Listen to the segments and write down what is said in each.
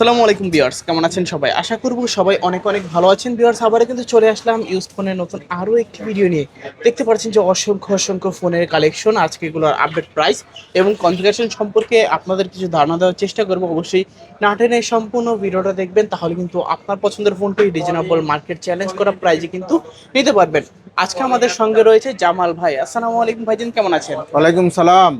আসসালামু আলাইকুম বিয়ার্স কেমন আছেন সবাই? আশা করব সবাই অনেক অনেক ভালো আছেন। বিয়ার্স আবারও কিন্তু চলে আসলাম ইউজ ফোনের নতুন আরও একটি ভিডিও নিয়ে। দেখতে পাচ্ছেন যে অসংখ্য অসংখ্য ফোনের কালেকশন আজকে এগুলোর আপডেট প্রাইস এবং কনফিগারেশন সম্পর্কে আপনাদের কিছু ধারণা দেওয়ার চেষ্টা করব। অবশ্যই না টেনে সম্পূর্ণ ভিডিওটা দেখবেন, তাহলে কিন্তু আপনার পছন্দের ফোনটি রিজনেবল মার্কেট চ্যালেঞ্জ করা প্রাইজে কিন্তু নিতে পারবেন। আজকে আমাদের সঙ্গে রয়েছে জামাল ভাই। আসসালামু আলাইকুম ভাইজান, কেমন আছেন? ওয়ালাইকুম সালাম।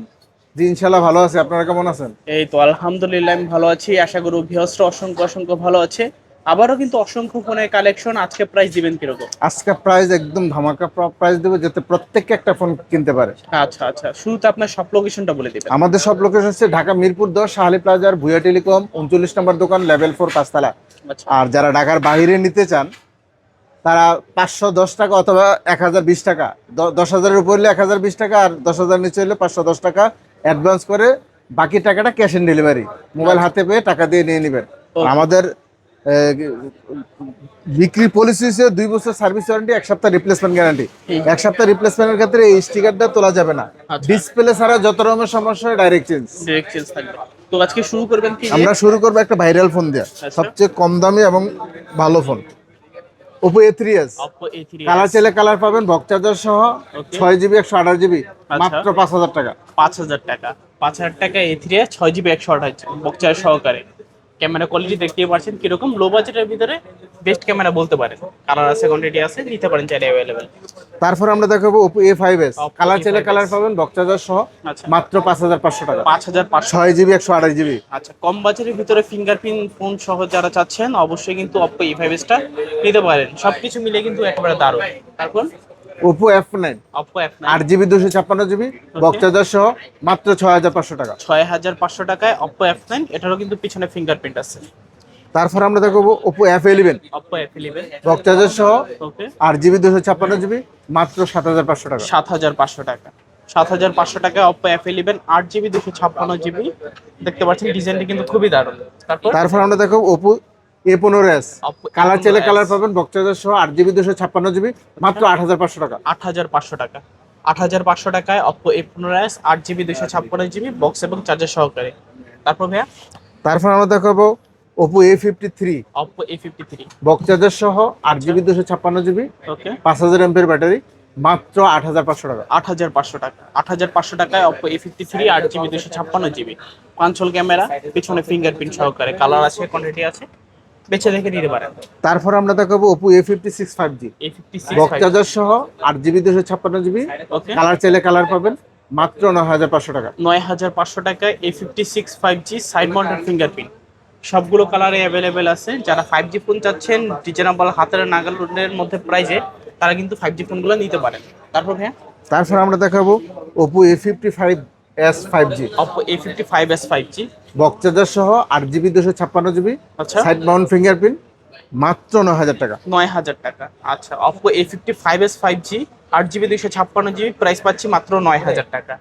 জি ভালো আছে। আপনারা কেমন আছেন? এই তো আলহামদুলিল্লাহ আমি ভালো আছি। আশা করি ভিহস্র অসংখ্য অসংখ্য ভালো আছে। আবারও কিন্তু অসংখ্য ফোনের কালেকশন আজকে প্রাইস দিবেন কীরকম? আজকে প্রাইস একদম ধামাকা প্রাইস দেবো যাতে প্রত্যেককে একটা ফোন কিনতে পারে। আচ্ছা আচ্ছা। শুরুতে আপনার সব লোকেশনটা বলে দিবেন। আমাদের সব লোকেশন হচ্ছে ঢাকা মিরপুর দশ শাহালি প্লাজার ভুয়া টেলিকম উনচল্লিশ নম্বর দোকান লেভেল ফোর পাঁচতলা। আচ্ছা। আর যারা ঢাকার বাইরে নিতে চান তারা পাঁচশো দশ টাকা অথবা এক হাজার বিশ টাকা। দশ হাজারের উপর হলে এক হাজার বিশ টাকা আর দশ হাজার নিচে হলে পাঁচশো দশ টাকা। অ্যাডভান্স করে বাকি টাকাটা ক্যাশ অন ডেলিভারি মোবাইল হাতে পেয়ে টাকা দিয়ে নিয়ে নেবেন। আমাদের বিক্রি পলিসি হচ্ছে দুই বছর সার্ভিস ওয়ারেন্টি এক সপ্তাহ রিপ্লেসমেন্ট গ্যারান্টি এক সপ্তাহ রিপ্লেসমেন্টের ক্ষেত্রে এই স্টিকারটা তোলা যাবে না। আচ্ছা। ডিসপ্লে ছাড়া যত রকমের সমস্যা হয় ডাইরেক্ট চেঞ্জ ডিরেক্ট চেঞ্জ থাকবে। তো আজকে শুরু করবেন কি? আমরা শুরু করব একটা ভাইরাল ফোন দিয়ে। আচ্ছা। সবচেয়ে কম দামি এবং ভালো phone Oppo A three S Oppo A3 colour চাইলে কালার পাবেন বক সহ. ছয় জিবি একশো আঠাশ জিবি আচ্ছা। মাত্র পাঁচ হাজার টাকা। পাঁচ হাজার টাকা। পাঁচ হাজার টাকা এ থ্রি ছয় জিবি একশো আঠাশ বক্সার সহকারে। ক্যামেরা কোয়ালিটি দেখতেই পাচ্ছেন কীরকম লো বাজেটের ভিতরে বেস্ট ক্যামেরা বলতে পারেন। কালার আছে কোয়ান্টিটি আছে নিতে পারেন চাইলে অ্যাভেলেবেল তারপর আমরা দেখাবো ফাইভ এস কালার চাইলে কালার পাবেন বক চার্জার সহ আচ্ছা। মাত্র পাঁচ হাজার পাঁচশো টাকা। পাঁচ হাজার পাঁচশো। ছয় জিবি একশো আঠাশ জিবি আচ্ছা কম বাজেটের ভিতরে ফিঙ্গারপ্রিন্ট ফোন সহ যারা চাচ্ছেন অবশ্যই কিন্তু ই ফাইভ টা নিতে পারেন। সবকিছু মিলে কিন্তু একেবারে দারুণ। তারপর ওপো এফ নাইন আট জিবি দুশো ছাপ্পান্ন জিবি বক চার্জার সহ মাত্র ছয় হাজার পাঁচশো টাকা। ছয় হাজার পাঁচশো টাকায় অপ্পো অ্যাপ নাইন এটারও কিন্তু পিছনে ফিঙ্গারপ্রিন্ট আছে। তারপর আমরা দেখাবো Oppo F eleven box charger সহ আট জিবি দুশো ছাপ্পান্ন জিবি মাত্র সাত হাজার পাঁচশো টাকা। সাত হাজার পাঁচশো টাকা। সাত হাজার পাঁচশো টাকায় অপ্পো অ্যাপ ইলেভেন আট জিবি দুশো ছাপ্পান্ন জিবি দেখতে পাচ্ছেন ডিজাইনটি কিন্তু খুবই দারুণ। তারপর? আমরা দেখাবো ওপো এ পনেরো এস কালার চাইলে A15s কালার পাবেন বক সহ আট জিবি দুশো ছাপ্পান্ন জিবি মাত্র আট হাজার পাঁচশো টাকা। আট হাজার পাঁচশো টাকা। আট হাজার পাঁচশো টাকায় অপ্পো এ পনেরো এস আট জিবি দুশো ছাপ্পান্ন জিবি বক্স এবং চার্জার সহকারে। তারপর ভাইয়া? তারপর আমরা দেখাবো Oppo A fifty three A fifty three charger সহ আট জিবি দুশো ছাপ্পান্ন জিবি ওকে পাঁচ হাজার এমপের ব্যাটারি মাত্র আট হাজার পাঁচশো টাকা। আট হাজার পাঁচশো টাকা। আট হাজার পাঁচশো টাকায় অপ্পো এ ফিফটি থ্রি আট জিবি দুশো ছাপ্পান্ন জিবি পাঁচল ক্যামেরা পিছনে ফিঙ্গারপ্রিন্ট সহকারে। কালার আছে কোয়ান্টিটি আছে। বেছে দেখে নিতে পারেন। তারপর আমরা দেখাবো Oppo A56 5G box charger সহ 8 জিবি 256 জিবি। কালার চাইলে কালার পাবেন। মাত্র 9500 টাকা। 9500 টাকা A56 5G side mounted fingerprint সবগুলো কালারে অ্যাভেলেবেল আছে। যারা ফাইভ জি ফোন চাচ্ছেন রিজনেবল হাতের নাগালের মধ্যে প্রাইজে তারা কিন্তু ফাইভ জি ফোনগুলো নিতে পারেন। তারপর হ্যাঁ তারপর আমরা দেখাবো Oppo fifty five Oppo five G box সহ আট জিবি দুশো ছাপ্পান্ন জিবি আচ্ছা। সাইড মাউন্ট ফিঙ্গারপ্রিন্ট মাত্র নয় হাজার টাকা। নয় হাজার টাকা। আচ্ছা Oppo A fifty five S five G আট জিবি দুশো ছাপ্পান্ন জিবি প্রাইস পাচ্ছি মাত্র নয় হাজার টাকা।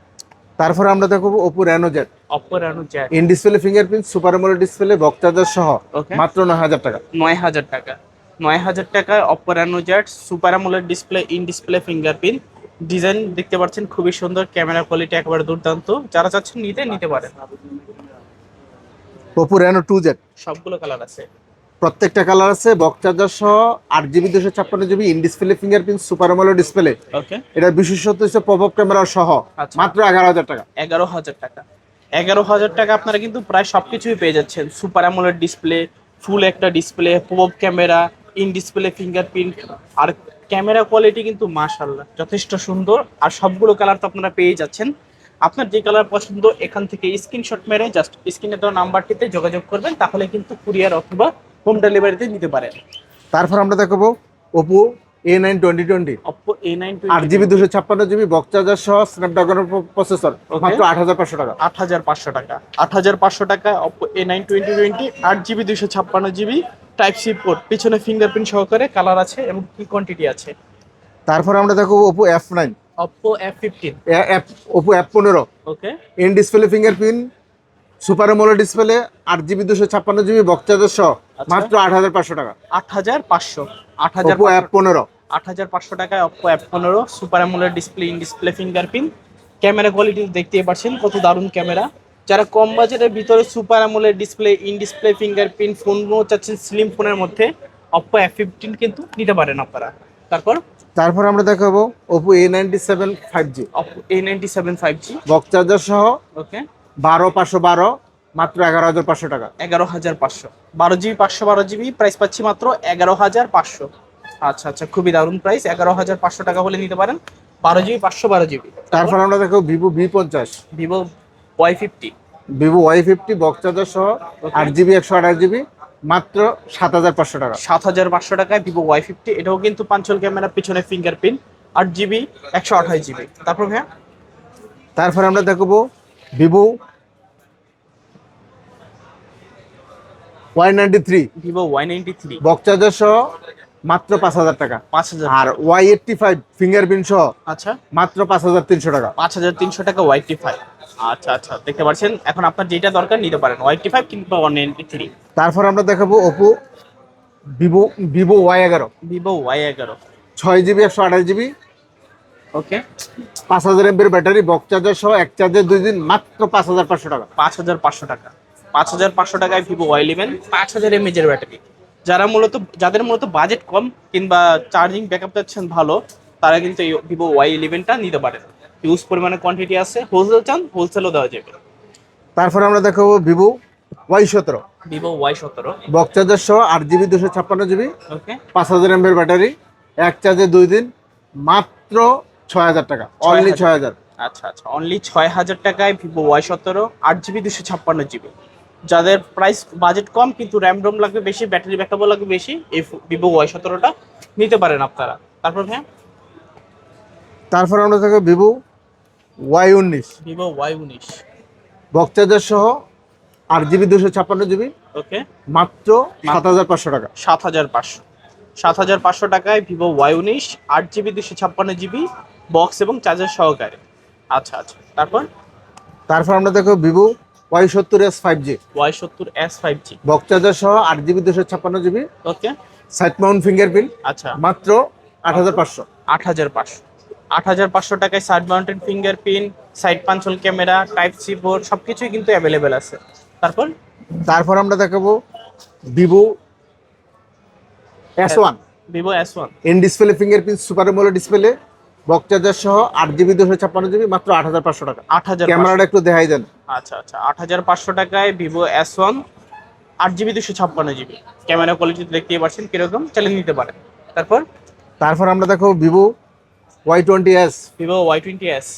তারপরে আমরা দেখব Oppo Reno Z Oppo Reno Z in display fingerprint super AMOLED display box সহ মাত্র নয় হাজার টাকা। নয় হাজার টাকা। নয় হাজার টাকা Oppo Reno Z super AMOLED display in display fingerprint design দেখতে পাচ্ছেন খুবই সুন্দর ক্যামেরা কোয়ালিটি একেবারে দুর্দান্ত। যারা চাচ্ছেন নিতে নিতে পারেন। ওপো র্যানো টু জেড সবগুলো কালার আছে। প্রত্যেকটা কালার আছে বক চার্জার সহ আট জিবি দুশো ছাপ্পান্ন GB in display fingerprint super AMOLED display okay এটার বিশেষত্ব হচ্ছে পপ আপ ক্যামেরা সহ আচ্ছা। মাত্র এগারো হাজার টাকা। এগারো হাজার টাকা। এগারো হাজার টাকা আপনারা কিন্তু প্রায় সবকিছুই পেয়ে যাচ্ছেন। সুপার অ্যামোলেড ডিসপ্লে ফুল একটা display pop camera in display fingerprint. R camera quality কিন্তু মাশাল্লাহ যথেষ্ট সুন্দর। আর সবগুলো কালার তো আপনারা পেয়ে যাচ্ছেন। আপনার যে কালার পছন্দ এখান থেকে স্ক্রিনশট মেরে জাস্ট স্ক্রিনে দেওয়া নাম্বারটিতে যোগাযোগ করবেন তাহলে কিন্তু কুরিয়ার অথবা হোম ডেলিভারিতে নিতে পারেন তারপর আমরা দেখাবো Oppo A nine twenty twenty Oppo A nine আট জিবি দুশো ছাপ্পান্ন জিবি বক চার্জার সহ স্ন্যাপড্রাগনের প্রসেসর মাত্র আট হাজার পাঁচশো টাকা। আট হাজার পাঁচশো টাকা। আট হাজার পাঁচশো টাকা Oppo A nine twenty twenty আট জিবি দুশো ছাপ্পান্ন জিবি টাইপ সি পোর্ট পিছনে ফিঙ্গারপ্রিন্ট সহকারে কালার আছে এবং কি কোয়ান্টিটি আছে। তারপর আমরা দেখো Oppo F nine fifteen Oppo F পনেরো। Okay in display fingerprint super AMOLED display আট জিবি দুশো ছাপ্পান্ন জিবি বক চার্জার সহ আচ্ছা। মাত্র আট হাজার পাঁচশো টাকা। আট হাজার পাঁচশো। আট হাজার ওপো এফ পনেরো। আট হাজার পাঁচশো টাকায় অপো এফ পনেরো super AMOLED display in display fingerprint camera quality দেখতেই পাচ্ছেন কত দারুণ ক্যামেরা যারা কম বাজেটের ভিতরে সুপার আমলের ডিসপ্লে ইন ডিসপ্লে ফিঙ্গারপ্রিন্ট ফোনগুলো চাচ্ছেন স্লিম ফোনের মধ্যে অপ্পো এফ ফিফটিন কিন্তু নিতে পারেন আপনারা। তারপর তারপর আমরা দেখাবো Oppo A ninety seven five G Oppo A ninety seven five G box charger সহ ওকে বারো পাঁচশো বারো মাত্র এগারো হাজার পাঁচশো টাকা। এগারো হাজার পাঁচশো। বারো জিবি পাঁচশো বারো জিবি প্রাইস পাচ্ছি মাত্র এগারো হাজার পাঁচশো। আচ্ছা আচ্ছা খুবই দারুণ প্রাইস এগারো হাজার পাঁচশো টাকা হলে নিতে পারেন। বারো জিবি পাঁচশো বারো জিবি। তারপর আমরা দেখো ভিভো ভি পঞ্চাশ। Vivo Y fifty Vivo Y fifty box charger সহ আট জিবি একশো আঠাশ জিবি। মাত্র সাত হাজার পাঁচশো টাকা। সাত হাজার পাঁচশো টাকায় ভিভো ওয়াই ফিফটি এটাও কিন্তু পাঞ্চল ক্যামেরা পিছনে ফিঙ্গারপ্রিন্ট আট জিবি একশো আঠাশ জিবি তারপর ভাইয়া? তারপর আমরা দেখব Vivo Y ninety three Vivo Y ninety three box charger সহ মাত্র পাঁচ হাজার টাকা। পাঁচ হাজার আর ওয়াই এইটটি ফাইভ ফিঙ্গারপ্রিন্ট সহ আচ্ছা। মাত্র পাঁচ হাজার তিনশো টাকা। পাঁচ হাজার তিনশো টাকা ওয়াইটি ফাইভ আচ্ছা আচ্ছা দেখতে পাচ্ছেন? এখন আপনার যেটা দরকার নিতে পারেন ওয়াইটি ফাইভ কিংবা ওয়ান নাইনটি থ্রি তারপর আমরা দেখাবো ওপো ভিভো ভিভো ওয়াই এগারো ভিভো ওয়াই এগারো ছয় জিবি একশো আঠাশ জিবি ওকে পাঁচ হাজার এমবির ব্যাটারি বক্স চার্জার সহ এক চার্জার দুই দিন মাত্র পাঁচ হাজার পাঁচশো টাকা। পাঁচ হাজার পাঁচশো টাকা। পাঁচ হাজার পাঁচশো টাকায় ভিভো ওয়াই ইলেভেন পাঁচ হাজার এমএজের ব্যাটারি। যারা মূলত যাদের মূলত বাজেট কম কিংবা চার্জিং ব্যাকআপ চাচ্ছেন ভালো তারা কিন্তু এই ভিভো ওয়াই ইলেভেনটা নিতে পারেন ইউজ পরিমাণে কোয়ান্টিটি আছে হোলসেল চান হোলসেলও দেওয়া যাবে। তারপর আমরা দেখাবো ভিভো ওয়াই সতেরো। ভিভো ওয়াই সতেরো। বক্স চার্জার সহ আট জিবি দুশো ছাপ্পান্ন জিবি ওকে পাঁচ হাজার এমবির ব্যাটারি এক চার্জে দুই দিন মাত্র ছয় হাজার টাকা অনলি ছয় হাজার। আচ্ছা আচ্ছা অনলি ছয় হাজার টাকায় ভিভো ওয়াই সতেরো আট জিবি দুশো ছাপ্পান্ন জিবি যাদের প্রাইস বাজেট কম কিন্তু র্যাম রোম লাগবে বেশি ব্যাটারি ব্যাকআপও লাগবে বেশি এই ভিভো ওয়াই সতেরোটা নিতে পারেন আপনারা। তারপর হ্যাঁ তারপর আমরা দেখো ভিভো ওয়াই উনিশ। ভিভো ওয়াই উনিশ। চার্জার সহ আট জিবি দুশো ছাপ্পান্ন জিবি ওকে। মাত্র সাত হাজার পাঁচশো টাকা। সাত হাজার পাঁচশো। সাত হাজার পাঁচশো টাকায় ভিভো ওয়াই উনিশ আট জিবি দুশো ছাপ্পান্ন জিবি বক্স এবং চার্জার সহকারে। আচ্ছা আচ্ছা। তারপর? তারপর আমরা দেখো ভিভো ওয়াই সত্তর এস ফাইভ জি ওয়াই সত্তর S five G box charger সহ আট জিবি দুশো ছাপ্পান্ন GB okay side mount fingerprint আচ্ছা। মাত্র আট হাজার পাঁচশো। আট হাজার পাঁচশো। আট হাজার পাঁচশো টাকায় side mounted fingerprint side punch hole camera type C board সব কিছুই কিন্তু অ্যাভেলেবেল আছে। তারপর? তারপর আমরা দেখাবো Vivo S one Vivo S one in display fingerprint super AMOLED display box charger সহ আট জিবি দুশো ছাপ্পান্ন জিবি মাত্র আট হাজার পাঁচশো টাকা। আট হাজার ক্যামেরাটা একটু দেখাই দেন। আচ্ছা আচ্ছা। আট হাজার পাঁচশো টাকায় ভিভো এস ওয়ান আট জিবি দুশো ছাপ্পান্ন জিবি। ক্যামেরা কোয়ালিটি দেখতেই পাচ্ছেন কীরকম? চালিয়ে নিতে পারেন তারপর? তারপর আমরা দেখো Vivo Y twenty S. Vivo Y twenty S.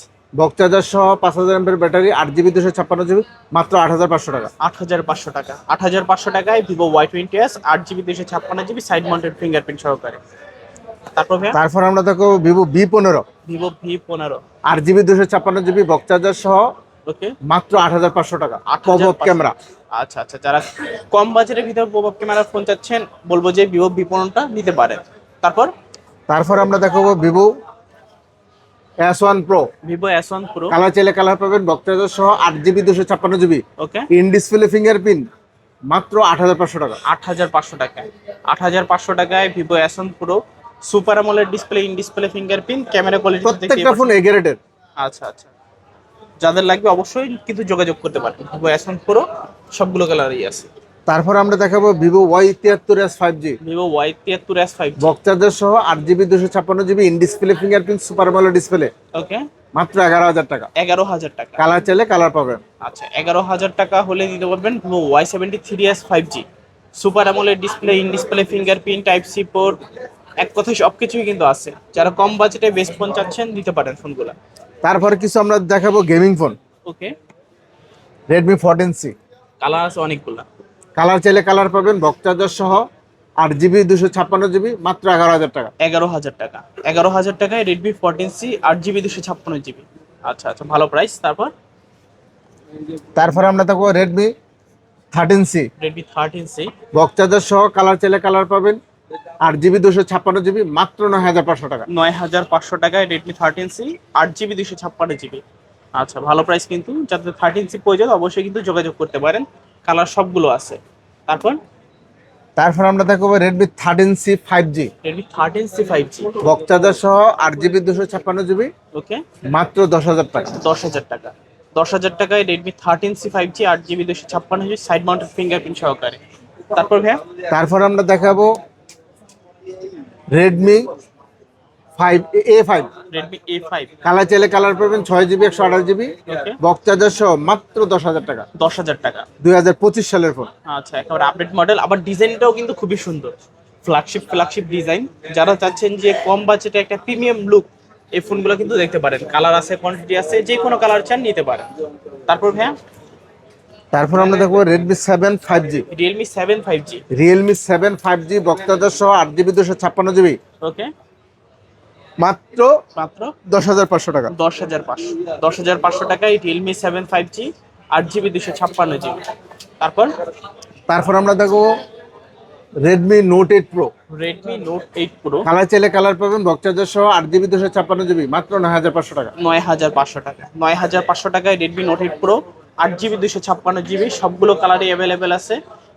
Charger সহ পাঁচ হাজার এমপের ব্যাটারি আট জিবি দুশো ছাপ্পান্ন জিবি মাত্র আট হাজার পাঁচশো টাকা। আট হাজার পাঁচশো টাকা। আট হাজার পাঁচশো টাকায় ভিভো ওয়াই টোয়েন্টি এস আট জিবি দুশো ছাপ্পান্ন জিবি সাইড মাউন্টেড ফিঙ্গারপ্রিন্ট সহকারে। তারপর তারপর আমরা দেখো ভিভো বি পনেরো। ভিভো ভি পনেরো। আট জিবি দুশো ছাপ্পান্ন জিবি চার্জার সহ মাত্র আট হাজার পাঁচশো টাকা। আট হাজার ক্যামেরা। আচ্ছা আচ্ছা যারা কম বাজেটের ভিতরে পপ ক্যামেরা ফোন চাচ্ছেন বলব যে ভিভো বিপণনটা নিতে পারেন। তারপর? তারপর আমরা দেখাবো Vivo S one Pro Vivo S one Pro colour চাইলে কালার পাবেন চার্জার সহ আট জিবি দুশো ছাপ্পান্ন GB okay in display fingerprint মাত্র আট হাজার পাঁচশো টাকা। আট হাজার পাঁচশো টাকায় আট হাজার পাঁচশো টাকায় Vivo S one Pro super আমলের display in display fingerprint camera quality প্রত্যেকটা ফোন এগারেটের আচ্ছা আচ্ছা। যাদের লাগবে অবশ্যই কিন্তু যোগাযোগ করতে পারেন। ভিভো এস ওয়ান প্রো সবগুলো কালারই আছে। তারপর আমরা দেখাবো ভিভো ওয়াই তিয়াত্তর S five G Vivo Y তিয়াত্তর এস ফাইভ বক্স চার্জার সহ আট জিবি দুশো ছাপ্পান্ন GB in display fingerprint super AMOLED display okay মাত্র এগারো হাজার টাকা। এগারো হাজার টাকা। কালার চাইলে কালার পাবেন। আচ্ছা এগারো হাজার টাকা হলে নিতে পারবেন Vivo Y seventy three S five G super আমলের display in display fingerprint type C port এক কথায় সব কিছুই কিন্তু আছে। যারা কম বাজেটে বেস্ট ফোন চাচ্ছেন নিতে পারেন ফোনগুলো তারপরে কিছু আমরা দেখাবো gaming phone okay Redmi fourteen C colour আছে অনেকগুলা কালার চাইলে কালার পাবেন বক্স সহ আট জিবি দুশো ছাপ্পান্ন জিবি মাত্র এগারো হাজার টাকা। এগারো হাজার টাকা। এগারো হাজার টাকায় রেডমি ফোরটিন সি আট জিবি দুশো ছাপ্পান্ন জিবি আচ্ছা আচ্ছা ভালো প্রাইস তারপর? তারপর আমরা দেখব Redmi thirteen C Redmi thirteen C charger সহ কালার চাইলে কালার পাবেন আট জিবি দুশো ছাপ্পান্ন জিবি মাত্র নয় হাজার পাঁচশো টাকা। নয় হাজার পাঁচশো টাকায় রেডমি থার্টিন সি আট জিবি দুশো ছাপ্পান্ন জিবি। আচ্ছা ভালো প্রাইস কিন্তু যাদের থার্টিন সি প্রয়োজন অবশ্যই কিন্তু যোগাযোগ করতে পারেন। কালার সবগুলো আছে। তারপর? তারপর আমরা দেখব Redmi thirteen C five G Redmi thirteen C five G charger সহ আট জিবি দুশো ছাপ্পান্ন জিবি ওকে। মাত্র দশ হাজার টাকা। দশ হাজার টাকা। দশ হাজার টাকায় Redmi thirteen C five G আট জিবি দুশো ছাপ্পান্ন জিবি সাইড মাউন্টেড ফিঙ্গারপ্রিন্ট সহকারে। তারপর ভাইয়া? তারপর আমরা দেখাবো Redmi five A five Redmi A five colour চাইলে কালার পাবেন ছয় জিবি একশো আঠাশ জিবি ওকে বক্তাজার সহ মাত্র দশ হাজার টাকা। দশ হাজার টাকা। দুই হাজার পঁচিশ সালের ফোন আচ্ছা একেবারে আপডেট মডেল আবার ডিজাইনটাও কিন্তু খুবই সুন্দর। ফ্ল্যাগশিপ ফ্ল্যাগশিপ ডিজাইন যারা চাচ্ছেন যে কম বাজেটে একটা প্রিমিয়াম লুক এই ফোনগুলো কিন্তু দেখতে পারেন। কালার আছে কোয়ান্টিটি আছে যে কোনো কালার চান নিতে পারেন। তারপর ভাইয়া? তারপর আমরা দেখব Redmi seven five G Realme seven five G Realme seven five G বক্তাদের সহ আট জিবি দুশো ছাপ্পান্ন জিবি ওকে। মাত্র মাত্র দশ হাজার পাঁচশো টাকা। দশ হাজার পাঁচশো। দশ হাজার পাঁচশো টাকায় রিয়েলমি সেভেন ফাইভ জি আট জিবি দুশো ছাপ্পান্ন জিবি তারপর? তারপর আমরা দেখব Redmi Note eight Pro Redmi Note eight Pro colour চাইলে কালার পাবেন বক্তাজার সহ আট জিবি দুশো ছাপ্পান্ন জিবি মাত্র নয় হাজার পাঁচশো টাকা। নয় হাজার পাঁচশো টাকা। নয় হাজার পাঁচশো টাকায় রেডমি নোট এইট প্রো আট জিবি দুশো ছাপ্পান্ন জিবি সবগুলো কালারই অ্যাভেলেবেল আছে।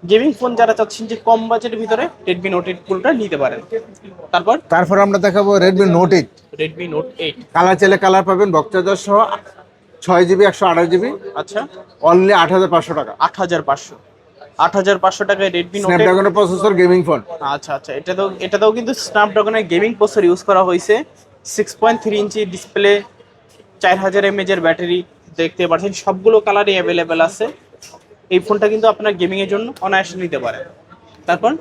গেমিং ফোন যারা চাচ্ছেন যে কম বাজেটের ভিতরে রেডমি নোট এইট প্রোটা নিতে পারেন। তারপর? তারপর আমরা দেখাবো Redmi note eight Redmi note eight colour চাইলে কালার পাবেন বক্তাজার সহ ছয় জিবি একশো আঠাশ জিবি। আচ্ছা। অনলি আট হাজার পাঁচশো টাকা। আট হাজার পাঁচশো। আট হাজার পাঁচশো টাকায় রেডমি স্ন্যাপড্রাগনের প্রসেসর গেমিং ফোন আচ্ছা আচ্ছা। এটা এটাতেও এটাতেও কিন্তু স্ন্যাপড্রাগনের গেমিং প্রসেসর ইউজ করা হয়েছে। Six point three inch display চার হাজার এমএজের ব্যাটারি দেখতে পাচ্ছেন সবগুলো কালারই অ্যাভেলেবেল আছে। এই ফোনটা কিন্তু আপনার গেমিংয়ের জন্য অনায়াসে নিতে পারেন। তারপর?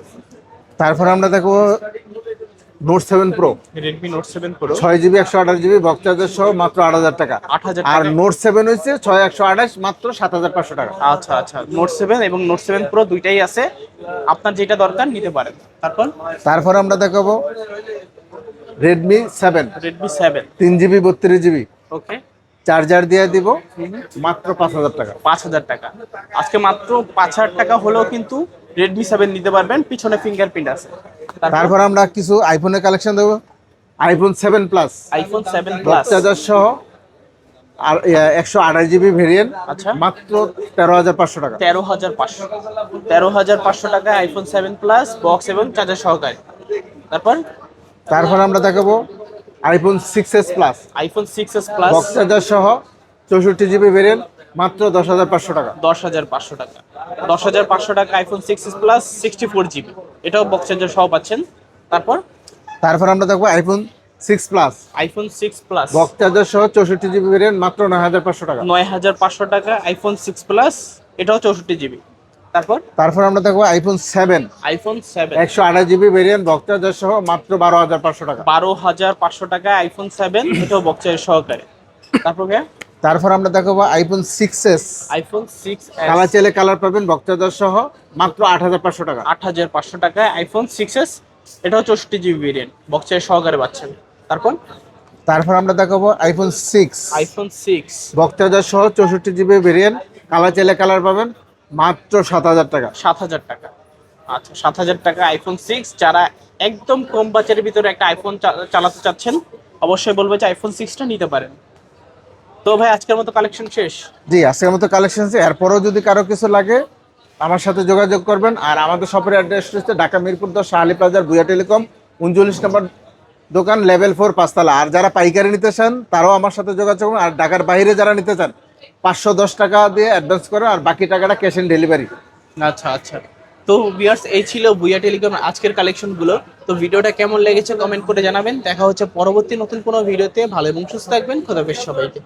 তারপর আমরা দেখব note seven pro Redmi note seven pro ছয় জিবি একশো আঠাশ জিবি বক্তাজার সহ মাত্র আট হাজার টাকা। আট হাজার আর নোট সেভেন হচ্ছে ছয় একশো আঠাশ মাত্র সাত হাজার পাঁচশো টাকা। আচ্ছা আচ্ছা। নোট সেভেন এবং নোট সেভেন প্রো দুইটাই আছে। আপনার যেটা দরকার নিতে পারেন। তারপর? তারপর আমরা দেখাবো রেডমি সেভেন রেডমি সেভেন তিন জিবি বত্রিশ জিবি ওকে চার্জার দিয়ে দিব। মাত্র পাঁচ হাজার টাকা। পাঁচ হাজার টাকা। আজকে মাত্র পাঁচ হাজার টাকা হলেও কিন্তু রেডমি সেভেন নিতে পারবেন পিছনে ফিঙ্গারপ্রিন্ট আছে। তারপর আমরা কিছু আইফোনের কালেকশন দেবো। IPhone seven plus iPhone seven plus charger সহ। আর একশো আঠাশ জিবি ভেরিয়েন্ট আচ্ছা। মাত্র তেরো হাজার পাঁচশো টাকা। তেরো হাজার পাঁচশো। তেরো হাজার পাঁচশো টাকায় আইফোন সেভেন প্লাস বক্স এবং চার্জার সহকারে। তারপর? তারপর আমরা দেখাবো iPhone six S plus iPhone six S plus box charger সহ চৌষট্টি জিবি ভেরিয়েন্ট মাত্র দশ হাজার পাঁচশো টাকা। দশ হাজার পাঁচশো টাকা। দশ হাজার পাঁচশো টাকা iPhone six S plus sixty four GB এটাও বক্স চার্জার সহ পাচ্ছেন। তারপর? তারপর আমরা দেখব iPhone six plus iPhone six plus box charger সহ চৌষট্টি জিবি ভেরিয়েন্ট মাত্র নয় হাজার পাঁচশো টাকা। নয় হাজার পাঁচশো টাকা আইফোন সিক্স প্লাস এটাও চৌষট্টি জিবি তারপর? তারপর আমরা দেখব আইফোন সেভেন আইফোন সেভেন একশো আঠাশ জিবি ভেরিয়েন্ট বক্স চার্জার সহ মাত্র বারো হাজার পাঁচশো টাকা। বারো হাজার পাঁচশো টাকা আইফোন সেভেন এটাও বক্স চার্জার সহকারে। তারপর ভাইয়া? তারপর আমরা দেখাবো iPhone six S iPhone six colour চাইলে কালার পাবেন চার্জার সহ মাত্র আট হাজার পাঁচশো টাকা। আট হাজার পাঁচশো টাকায় আইফোন সিক্স এস এটাও চৌষট্টি জিবি ভেরিয়েন্ট বক্সের সহকারে পাচ্ছেন। তারপর? তারপর আমরা দেখাবো iPhone six iPhone six charger সহ চৌষট্টি জিবি ভেরিয়েন্ট কালার চাইলে কালার পাবেন মাত্র সাত হাজার টাকা। সাত হাজার টাকা। আচ্ছা সাত হাজার টাকা আইফোন সিক্স যারা একদম কম বাজারের ভিতরে একটা আইফোন চালাতে চাচ্ছেন অবশ্যই বলব যে আইফোন সিক্সটা নিতে পারেন। তো ভাই আজকের মতো কালেকশন শেষ? জি আজকের মতো কালেকশন শেষ। এরপরেও যদি কারও কিছু লাগে আমার সাথে যোগাযোগ করবেন। আর আমাদের শপের অ্যাড্রেস হচ্ছে ঢাকা মিরপুর দশ শাহালি প্লাজার বুয়া টেলিকম উনচল্লিশ নম্বর দোকান লেভেল ফোর পাঁচতলা। আর যারা পাইকারি নিতে চান তারাও আমার সাথে যোগাযোগ করুন। আর ঢাকার বাইরে যারা নিতে চান পাঁচশো দশ টাকা দিয়ে অ্যাডভান্স করে আর বাকি টাকাটা ক্যাশ অন ডেলিভারি আচ্ছা আচ্ছা। তো ভিউয়ার্স এই ছিল বুয়া টেলিকম আজকের কালেকশনগুলো তো ভিডিওটা কেমন লেগেছে কমেন্ট করে জানাবেন। দেখা হচ্ছে পরবর্তী নতুন কোনো ভিডিওতে ভালো এবং সুস্থ থাকবেন। খোদাফেজ সবাইকে।